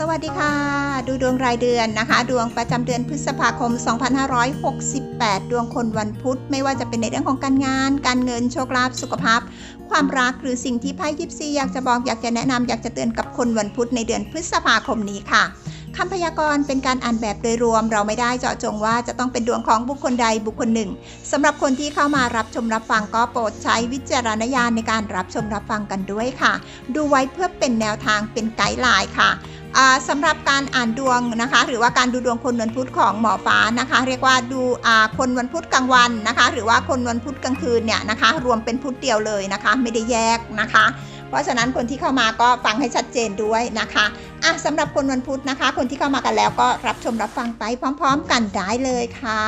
สวัสดีค่ะ ดูดวงรายเดือนนะคะ ดวงประจำเดือนพฤษภาคม 2568 ดวงคนวันพุธ ไม่ว่าจะเป็นในเรื่องของการงาน การเงินโชคลาภสุขภาพ ความรักหรือสิ่งที่ไพ่ยิปซีอยากจะบอกอยากจะแนะนำอยากจะเตือนกับคนวันพุธในเดือนพฤษภาคมนี้ค่ะคำพยากรณ์เป็นการอ่านแบบโดยรวม เราไม่ได้เจาะจงว่าจะต้องเป็นดวงของบุคคลใดบุคคลหนึ่งสำหรับคนที่เข้ามารับชมรับฟังก็โปรดใช้วิจารณญาณในการรับชมรับฟังกันด้วยค่ะ ดูไว้เพื่อเป็นแนวทางเป็นไกด์ไลน์ค่ะ สำหรับการอ่านดวงนะคะ หรือว่าการดูดวงคนวันพุธของหมอฟ้านะคะ เรียกว่าดูคนวันพุธกลางวันนะคะ หรือว่าคนวันพุธกลางคืนเนี่ยนะคะ รวมเป็นพุธเดียวเลยนะคะ ไม่ได้แยกนะคะ เพราะฉะนั้นคนที่เข้ามาก็ฟังให้ชัดเจนด้วยนะคะอะสำหรับคนวันพุธนะคะ คนที่เข้ามากันแล้วก็รับชมรับฟังไปพร้อม ๆ กันได้เลยค่ะ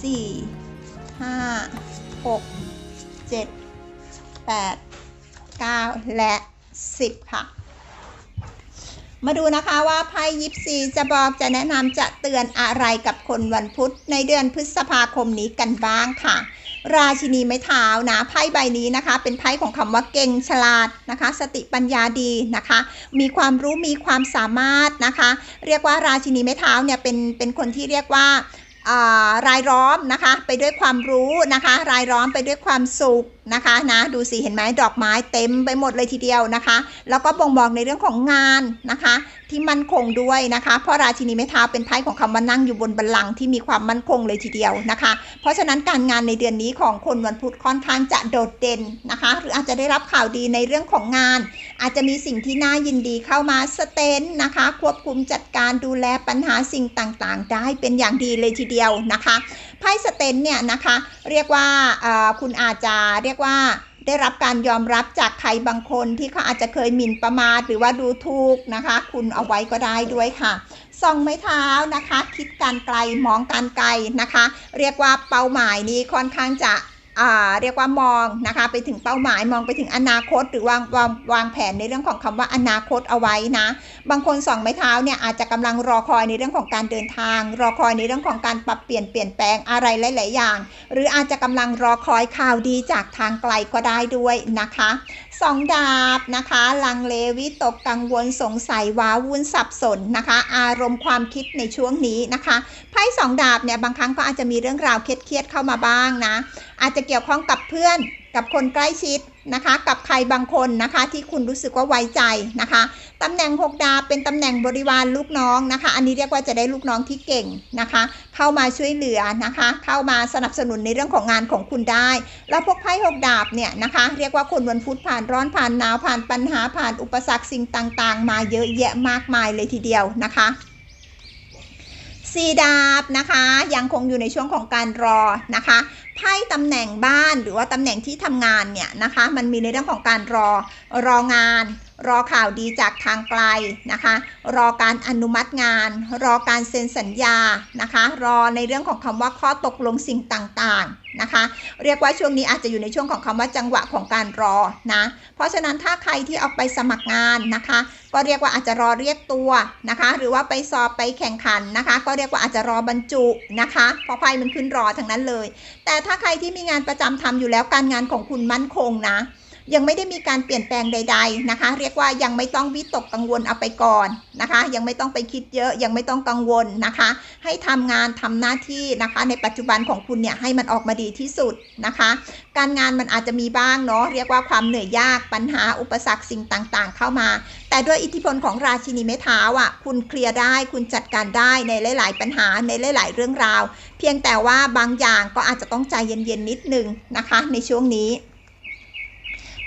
สี่ห้าหกเจ็ดแปดเก้าและสิบค่ะ มาดูนะคะว่าไพ่ยิปซีจะบอกจะแนะนำจะเตือนอะไรกับคนวันพุธในเดือนพฤษภาคมนี้กันบ้างค่ะ ราชินีไม้เท้านะไพ่ใบนี้นะคะ เป็นไพ่ของคำว่าเก่งฉลาดนะคะ สติปัญญาดีนะคะ มีความรู้มีความสามารถนะคะ เรียกว่าราชินีไม้เท้าเนี่ยเป็นเป็นคนที่เรียกว่ารายล้อมนะคะ ไปด้วยความรู้นะคะ รายล้อมไปด้วยความสุข นะคะนะดูสิเห็นไหมดอกไม้เต็มไปหมดเลยทีเดียวนะคะ แล้วก็บ่งบอกในเรื่องของงานนะคะ ที่มั่นคงด้วยนะคะ เพราะราชินีไม้เท้าเป็นไพ่ของคำว่านั่งอยู่บนบัลลังก์ที่มีความมั่นคงเลยทีเดียวนะคะ เพราะฉะนั้นการงานในเดือนนี้ของคนวันพุธค่อนข้างจะโดดเด่นนะคะ หรืออาจจะได้รับข่าวดีในเรื่องของงาน อาจจะมีสิ่งที่น่ายินดีเข้ามาสเตนนะคะ ควบคุมจัดการดูแลปัญหาสิ่งต่างๆ ได้เป็นอย่างดีเลยทีเดียวนะคะไพ่สเตนเนี่ยนะคะเรียกว่าคุณอาจจะเรียกว่าได้รับการยอมรับจากใครบางคนที่เขาอาจจะเคยหมิ่นประมาทหรือว่าดูถูกนะคะ คุณเอาไว้ก็ได้ด้วยค่ะส่องไม้เท้านะคะ คิดการไกลมองการไกลนะคะ เรียกว่าเป้าหมายนี้ค่อนข้างจะ เรียกว่ามองนะคะไปถึงเป้าหมายมองไปถึงอนาคต หรือวางวางวางแผนในเรื่องของคำว่าอนาคตเอาไว้นะ บางคนสองไม้เท้าเนี่ยอาจจะกำลังรอคอยในเรื่องของการเดินทาง รอคอยในเรื่องของการปรับเปลี่ยนเปลี่ยนแปลงอะไรหลาย ๆ อย่าง หรืออาจจะกำลังรอคอยข่าวดีจากทางไกลก็ได้ด้วยนะคะสองดาบนะคะ ลังเลวิตกกังวลสงสัยว้าวุ่นสับสนนะคะ อารมณ์ความคิดในช่วงนี้นะคะไพ่สองดาบเนี่ยบางครั้งก็อาจจะมีเรื่องราวเครียดๆเข้ามาบ้างนะอาจจะเกี่ยวข้องกับเพื่อนกับคนใกล้ชิดนะคะ กับใครบางคนนะคะ ที่คุณรู้สึกว่าไว้ใจนะคะตำแหน่ง 6 ดาวเป็นตำแหน่งบริวารลูกน้องนะคะ อันนี้เรียกว่าจะได้ลูกน้องที่เก่งนะคะ เข้ามาช่วยเหลือนะคะ เข้ามาสนับสนุนในเรื่องของงานของคุณได้ แล้วพวกไพ่หกดาบเนี่ยนะคะ เรียกว่าคนวันพุธผ่านร้อนผ่านหนาวผ่านปัญหาผ่านอุปสรรคสิ่งต่าง ๆ มาเยอะแยะมากมายเลยทีเดียวนะคะ สีดาบนะคะ ยังคงอยู่ในช่วงของการรอนะคะไพ่ตำแหน่งบ้านหรือว่าตำแหน่งที่ทำงานเนี่ยนะคะ มันมีในเรื่องของการรอรองาน รอข่าวดีจากทางไกลนะคะ รอการอนุมัติงาน รอการเซ็นสัญญานะคะ รอในเรื่องของคำว่าข้อตกลงสิ่งต่างๆนะคะ เรียกว่าช่วงนี้อาจจะอยู่ในช่วงของคำว่าจังหวะของการรอนะ เพราะฉะนั้นถ้าใครที่ออกไปสมัครงานนะคะ ก็เรียกว่าอาจจะรอเรียกตัวนะคะ หรือว่าไปสอบไปแข่งขันนะคะ ก็เรียกว่าอาจจะรอบรรจุนะคะ เพราะไพ่มันขึ้นรอทั้งนั้นเลย แต่ถ้าใครที่มีงานประจำทำอยู่แล้วการงานของคุณมั่นคงนะ ยังไม่ได้มีการเปลี่ยนแปลงใด ๆนะคะ เรียกว่ายังไม่ต้องวิตกกังวลเอาไปก่อนนะคะ ยังไม่ต้องไปคิดเยอะยังไม่ต้องกังวลนะคะ ให้ทำงานทำหน้าที่นะคะ ในปัจจุบันของคุณเนี่ยให้มันออกมาดีที่สุดนะคะ การงานมันอาจจะมีบ้างเนาะเรียกว่าความเหนื่อยยากปัญหาอุปสรรคสิ่งต่างๆ เข้ามา แต่ด้วยอิทธิพลของราชินีไม้เท้าอะคุณเคลียร์ได้คุณจัดการได้ในหลาย ๆ ปัญหาในหลาย ๆ เรื่องราว เพียงแต่ว่าบางอย่างก็อาจจะต้องใจเย็นๆนิดนึงนะคะ ในช่วงนี้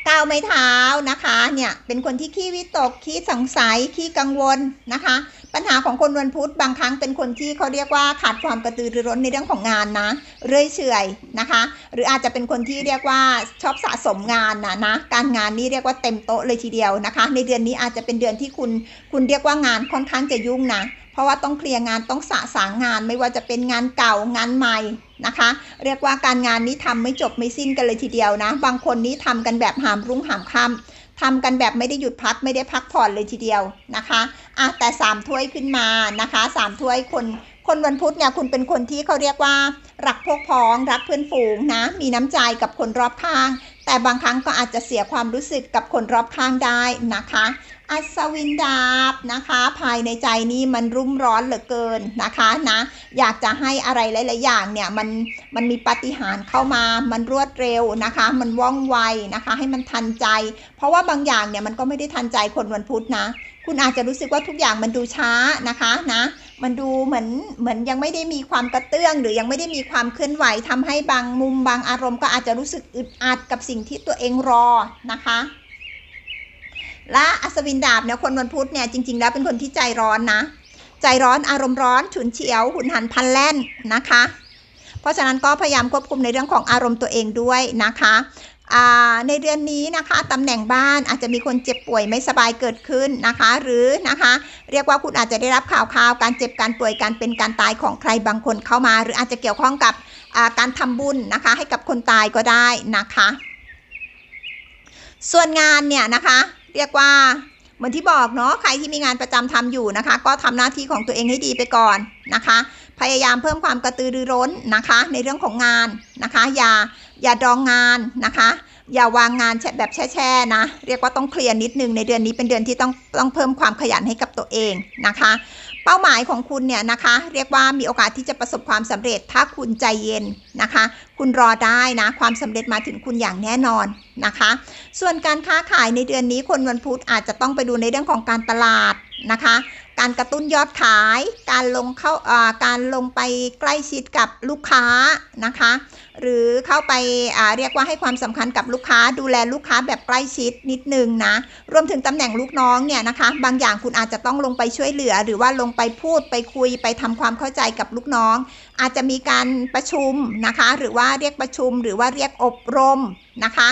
ก้าวไม้เท้านะคะเนี่ยเป็นคนที่ขี้วิตกขี้สงสัยขี้กังวลนะคะ ปัญหาของคนวันพุธบางครั้งเป็นคนที่เขาเรียกว่าขาดความกระตือรือร้นในเรื่องของงานนะ เรื่อยเฉยนะคะ หรืออาจจะเป็นคนที่เรียกว่าชอบสะสมงานนะนะการงานนี่เรียกว่าเต็มโต๊ะเลยทีเดียวนะคะ ในเดือนนี้อาจจะเป็นเดือนที่คุณคุณเรียกว่างานค่อนข้างจะยุ่งนะ ราะว่าต้องเคลียร์งานต้องสะสางงานไม่ว่าจะเป็นงานเก่างานใหม่นะคะ เรียกว่าการงานนี้ทำไม่จบไม่สิ้นกันเลยทีเดียวนะ บางคนนี้ทำกันแบบหามรุ่งหามค่ำทำกันแบบไม่ได้หยุดพักไม่ได้พักผ่อนเลยทีเดียวนะคะอะแต่สามถ้วยขึ้นมานะคะสามถ้วยคนคนวันพุธเนี่ยคุณเป็นคนที่เขาเรียกว่า รักพวกพ้อง รักเพื่อนฝูงนะมีน้ำใจกับคนรอบข้าง แต่บางครั้งก็อาจจะเสียความรู้สึกกับคนรอบข้างได้นะคะ อัศวินดาบนะคะ ภายในใจนี้มันรุ่มร้อนเหลือเกินนะคะนะอยากจะให้อะไรหลาย ๆ อย่างเนี่ยมันมันมีปฏิหารเข้ามามันรวดเร็วนะคะ มันว่องไวนะคะ ให้มันทันใจ เพราะว่าบางอย่างเนี่ยมันก็ไม่ได้ทันใจคนวันพุธนะ คุณอาจจะรู้สึกว่าทุกอย่างมันดูช้านะคะนะมันดูเหมือนเหมือนยังไม่ได้มีความกระเตื้อง หรือยังไม่ได้มีความเคลื่อนไหวทำให้บางมุมบางอารมณ์ก็อาจจะรู้สึกอึดอัดกับสิ่งที่ตัวเองรอนะคะ และอัศวินดาบเนี่ยคนวันพุธเนี่ยจริง ๆ แล้วเป็นคนที่ใจร้อนนะ ใจร้อนอารมณ์ร้อนฉุนเฉียวหุนหันพันแล่นนะคะ เพราะฉะนั้นก็พยายามควบคุมในเรื่องของอารมณ์ตัวเองด้วยนะคะในเดือนนี้นะคะตำแหน่งบ้านอาจจะมีคนเจ็บป่วยไม่สบายเกิดขึ้นนะคะ หรือนะคะเรียกว่าคุณอาจจะได้รับข่าวข่าวการเจ็บการป่วยการเป็นการตายของใครบางคนเข้ามา หรืออาจจะเกี่ยวข้องกับการทำบุญนะคะ ให้กับคนตายก็ได้นะคะ ส่วนงานเนี่ยนะคะ เรียกว่าเหมือนที่บอกเนาะใครที่มีงานประจำทำอยู่นะคะ ก็ทำหน้าที่ของตัวเองให้ดีไปก่อนนะคะ พยายามเพิ่มความกระตือรือร้นนะคะ ในเรื่องของงานนะคะ อย่าอย่าดองงานนะคะ อย่าวางงานแบบแช่ๆนะ เรียกว่าต้องเคลียร์นิดนึงในเดือนนี้เป็นเดือนที่ต้องต้องเพิ่มความขยันให้กับตัวเองนะคะ เป้าหมายของคุณเนี่ยนะคะ เรียกว่ามีโอกาสที่จะประสบความสำเร็จ ถ้าคุณใจเย็นนะคะ คุณรอได้นะ ความสำเร็จมาถึงคุณอย่างแน่นอนนะคะ ส่วนการค้าขายในเดือนนี้คนวันพุธอาจจะต้องไปดูในเรื่องของการตลาดนะคะ การกระตุ้นยอดขาย การลงเข้าการลงไปใกล้ชิดกับลูกค้านะคะ หรือเข้าไปเรียกว่าให้ความสำคัญกับลูกค้า ดูแลลูกค้าแบบใกล้ชิดนิดนึงนะรวมถึงตำแหน่งลูกน้องเนี่ยนะคะ บางอย่างคุณอาจจะต้องลงไปช่วยเหลือ หรือว่าลงไปพูดไปคุยไปทำความเข้าใจกับลูกน้อง อาจจะมีการประชุมนะคะ หรือว่าเรียกประชุม หรือว่าเรียกอบรมนะคะ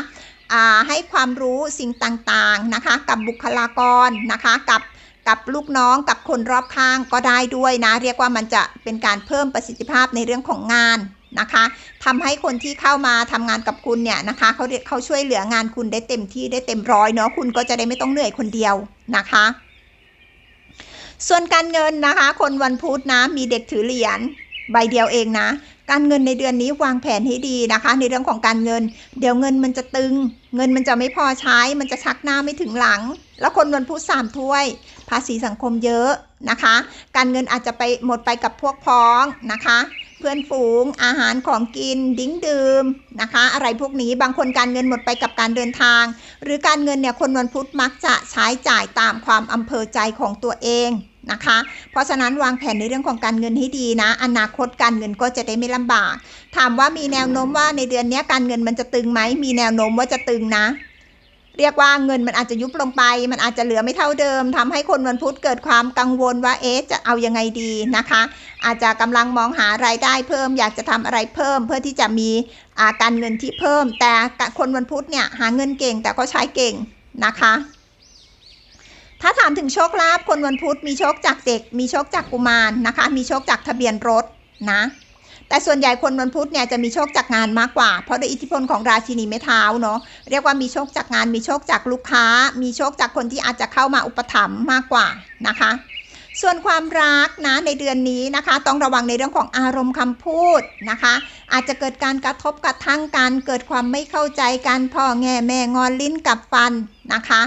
ให้ความรู้สิ่งต่างๆนะคะ กับบุคลากรนะคะ กับ กับลูกน้องกับคนรอบข้างก็ได้ด้วยนะ เรียกว่ามันจะเป็นการเพิ่มประสิทธิภาพในเรื่องของงานนะคะทำให้คนที่เข้ามาทำงานกับคุณเนี่ยนะคะเขาเขาช่วยเหลืองานคุณได้เต็มที่ได้เต็มร้อยเนาะคุณก็จะได้ไม่ต้องเหนื่อยคนเดียวนะคะ ส่วนการเงินนะคะ คนวันพุธนะมีเด็กถือเหรียญใบเดียวเองนะ การเงินในเดือนนี้วางแผนให้ดีนะคะ ในเรื่องของการเงิน เดี๋ยวเงินมันจะตึง เงินมันจะไม่พอใช้ มันจะชักหน้าไม่ถึงหลัง แล้วคนวันพุธสามถ้วย ภาษีสังคมเยอะนะคะ การเงินอาจจะไปหมดไปกับพวกพ้องนะคะ เพื่อนฝูงอาหารของกิน ดิ้งดื่มนะคะ อะไรพวกนี้บางคนการเงินหมดไปกับการเดินทาง หรือการเงินเนี่ยคนวันพุธมักจะใช้จ่ายตามความอำเภอใจของตัวเองนะคะ เพราะฉะนั้นวางแผนในเรื่องของการเงินให้ดีนะ อนาคตการเงินก็จะได้ไม่ลำบาก ถามว่ามีแนวโน้มว่าในเดือนนี้การเงินมันจะตึงไหมมีแนวโน้มว่าจะตึงนะ เรียกว่าเงินมันอาจจะยุบลงไป มันอาจจะเหลือไม่เท่าเดิมทำให้คนวันพุธเกิดความกังวลว่าเอ๊ะจะเอายังไงดีนะคะ อาจจะกำลังมองหารายได้เพิ่ม อยากจะทำอะไรเพิ่ม เพื่อที่จะมีาการเงินที่เพิ่ม แต่คนวันพุธเนี่ยหาเงินเก่งแต่ก็ใช้เก่งนะคะถ้าถามถึงโชคลาภคนวันพุธมีโชคจากเด็ก มีโชคจากกุมารนะคะ มีโชคจากทะเบียนรถนะ แต่ส่วนใหญ่คนวันพุธเนี่ยจะมีโชคจากงานมากกว่า เพราะโดยอิทธิพลของราชินีไม้เท้าเนาะเรียกว่ามีโชคจากงานมีโชคจากลูกค้า มีโชคจากคนที่อาจจะเข้ามาอุปถัมภ์มากกว่านะคะส่วนความรักนะในเดือนนี้นะคะ ต้องระวังในเรื่องของอารมณ์คำพูดนะคะอาจจะเกิดการกระทบกระทั่งกันเกิดความไม่เข้าใจกันพ่อแง่แม่งอนลิ้นกับฟันนะคะ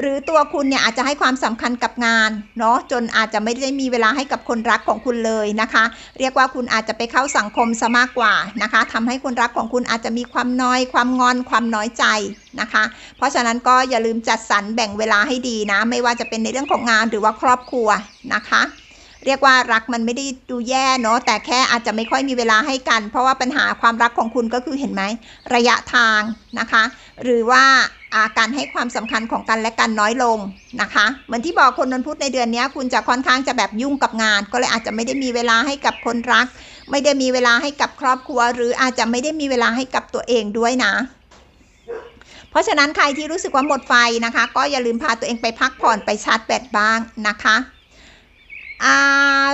หรือตัวคุณเนี่ยอาจจะให้ความสำคัญกับงานเนาะจนอาจจะไม่ได้มีเวลาให้กับคนรักของคุณเลยนะคะ เรียกว่าคุณอาจจะไปเข้าสังคมซะมากกว่านะคะทำให้คนรักของคุณอาจจะมีความน้อย ความงอนความน้อยใจนะคะ เพราะฉะนั้นก็อย่าลืมจัดสรรแบ่งเวลาให้ดีนะ ไม่ว่าจะเป็นในเรื่องของงานหรือว่าครอบครัวนะคะ เรียกว่ารักมันไม่ได้ดูแย่เนาะแต่แค่อาจจะไม่ค่อยมีเวลาให้กัน เพราะว่าปัญหาความรักของคุณก็คือเห็นไหมระยะทางนะคะ หรือว่าอาการให้ความสำคัญของกันและกันน้อยลงนะคะ เหมือนที่บอกคนนันพุธในเดือนนี้คุณจะค่อนข้างจะแบบยุ่งกับงาน ก็เลยอาจจะไม่ได้มีเวลาให้กับคนรัก ไม่ได้มีเวลาให้กับครอบครัว หรืออาจจะไม่ได้มีเวลาให้กับตัวเองด้วยนะ เพราะฉะนั้นใครที่รู้สึกว่าหมดไฟนะคะ ก็อย่าลืมพาตัวเองไปพักผ่อนไปชาร์จแบตบ้างนะคะ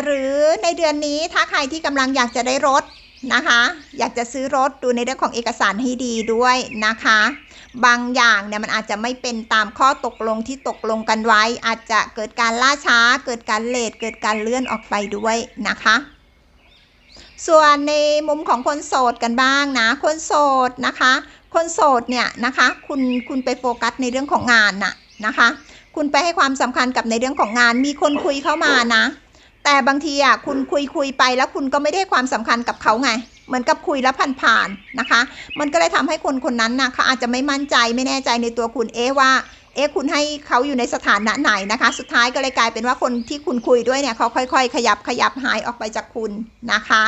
หรือในเดือนนี้ถ้าใครที่กำลังอยากจะได้รถนะคะ อยากจะซื้อรถดูในเรื่องของเอกสารให้ดีด้วยนะคะ บางอย่างเนี่ยมันอาจจะไม่เป็นตามข้อตกลงที่ตกลงกันไว้ อาจจะเกิดการล่าช้า เกิดการเลทเกิดการเลื่อนออกไปด้วยนะคะ ส่วนในมุมของคนโสดกันบ้างนะ คนโสดนะคะ คนโสดเนี่ยนะคะ คุณคุณไปโฟกัสในเรื่องของงานน่ะนะคะ คุณไปให้ความสำคัญกับในเรื่องของงาน มีคนคุยเข้ามานะ แต่บางทีอะคุณคุยคุยไปแล้วคุณก็ไม่ได้ความสำคัญกับเขาไง เหมือนกับคุยแล้วผ่านๆนะคะ มันก็เลยทำให้คนคนนั้นนะเขาอาจจะไม่มั่นใจไม่แน่ใจในตัวคุณเอ๊ะว่าเอ๊ะคุณให้เขาอยู่ในสถานะไหนนะคะ สุดท้ายก็เลยกลายเป็นว่าคนที่คุณคุยด้วยเนี่ยเขาค่อย ๆ ขยับขยับหายออกไปจากคุณนะคะ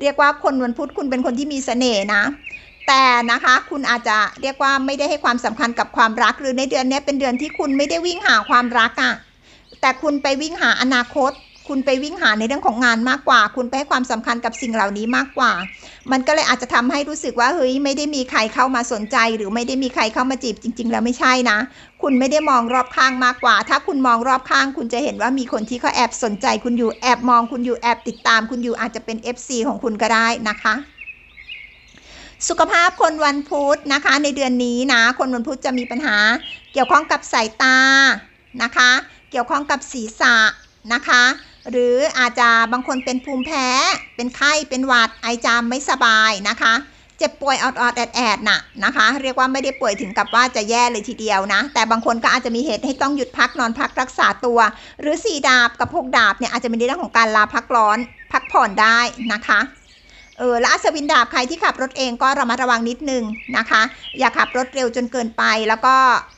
เรียกว่าคนวันพุธคุณเป็นคนที่มีเสน่ห์นะ แต่นะคะคุณอาจจะเรียกว่าไม่ได้ให้ความสำคัญกับความรักหรือในเดือนนี้เป็นเดือนที่คุณไม่ได้วิ่งหาความรักอะ่ะแต่คุณไปวิ่งหาอนาคต คุณไปวิ่งหาในเรื่องของงานมากกว่า คุณไปให้ความสำคัญกับสิ่งเหล่านี้มากกว่า มันก็เลยอาจจะทำให้รู้สึกว่าเฮ้ยไม่ได้มีใครเข้ามาสนใจ หรือไม่ได้มีใครเข้ามาจีบจริง ๆ แล้วไม่ใช่นะ คุณไม่ได้มองรอบข้างมากกว่า ถ้าคุณมองรอบข้าง คุณจะเห็นว่ามีคนที่เขาแอบสนใจ คุณอยู่แอบมองคุณอยู่แอบติดตาม คุณอยู่อาจจะเป็น FC ของคุณก็ได้นะคะ สุขภาพคนวันพุธนะคะ ในเดือนนี้นะ คนวันพุธจะมีปัญหา เกี่ยวข้องกับสายตานะคะ เกี่ยวข้องกับศีรษะนะคะ หรืออาจจะบางคนเป็นภูมิแพ้ เป็นไข้ เป็นหวัด ไอจามไม่สบายนะคะ เจ็บป่วยออดๆแอดแอดน่ะนะคะ เรียกว่าไม่ได้ป่วยถึงกับว่าจะแย่เลยทีเดียวนะ แต่บางคนก็อาจจะมีเหตุให้ต้องหยุดพักนอนพักรักษาตัว หรือสี่ดาบกับหกดาบเนี่ยอาจจะเป็นเรื่องของการลาพักร้อนพักผ่อนได้นะคะ เออและอัศวินดาบใครที่ขับรถเองก็ระมัดระวังนิดนึงนะคะ อย่าขับรถเร็วจนเกินไป แล้วก็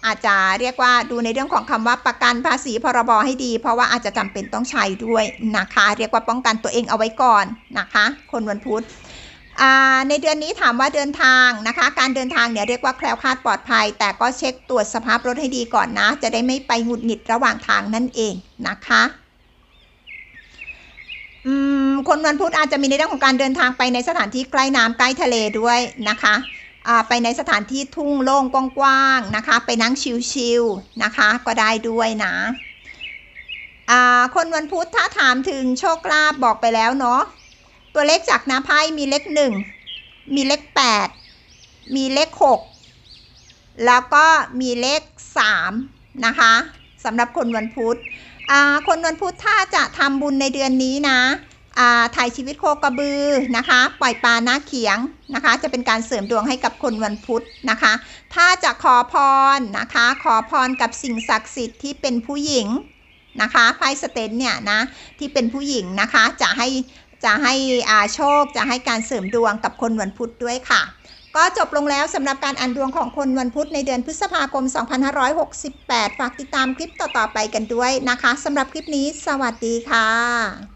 อาจจะเรียกว่าดูในเรื่องของคำว่าประกันภาษีพรบให้ดี เพราะว่าอาจจะจำเป็นต้องใช้ด้วยนะคะ เรียกว่าป้องกันตัวเองเอาไว้ก่อนนะคะ คนวันพุธในเดือนนี้ถามว่าเดินทางนะคะ การเดินทางเนี่ยเรียกว่าแคล้วคลาดปลอดภัย แต่ก็เช็คตรวจสภาพรถให้ดีก่อนนะ จะได้ไม่ไปหงุดหงิดระหว่างทางนั่นเองนะคะ อืม คนวันพุธอาจจะมีในเรื่องของการเดินทางไปในสถานที่ใกล้น้ำใกล้ทะเลด้วยนะคะไปในสถานที่ทุ่งโล่งกว้างๆนะคะ ไปนั่งชิลๆนะคะ ก็ได้ด้วยนะคนวันพุธถ้าถามถึงโชคลาภบอกไปแล้วเนาะตัวเลขจากน้าไพ่มีเลขหนึ่งมีเลขแปดมีเลขหกแล้วก็มีเลขสามนะคะสำหรับคนวันพุธคนวันพุธถ้าจะทำบุญในเดือนนี้นะ ถ่ายชีวิตโคกระบือนะคะ ปล่อยปลาหน้าเขียงนะคะ จะเป็นการเสริมดวงให้กับคนวันพุธนะคะ ถ้าจะขอพรนะคะ ขอพรกับสิ่งศักดิ์สิทธิ์ที่เป็นผู้หญิงนะคะไพ่สเตนเนี่ยนะที่เป็นผู้หญิงนะคะ จะให้จะให้อาโชค จะให้การเสริมดวงกับคนวันพุธด้วยค่ะ ก็จบลงแล้วสำหรับการอ่านดวงของคนวันพุธในเดือนพฤษภาคม 2568 ฝากติดตามคลิปต่อๆไปกันด้วยนะคะสำหรับคลิปนี้ สวัสดีค่ะ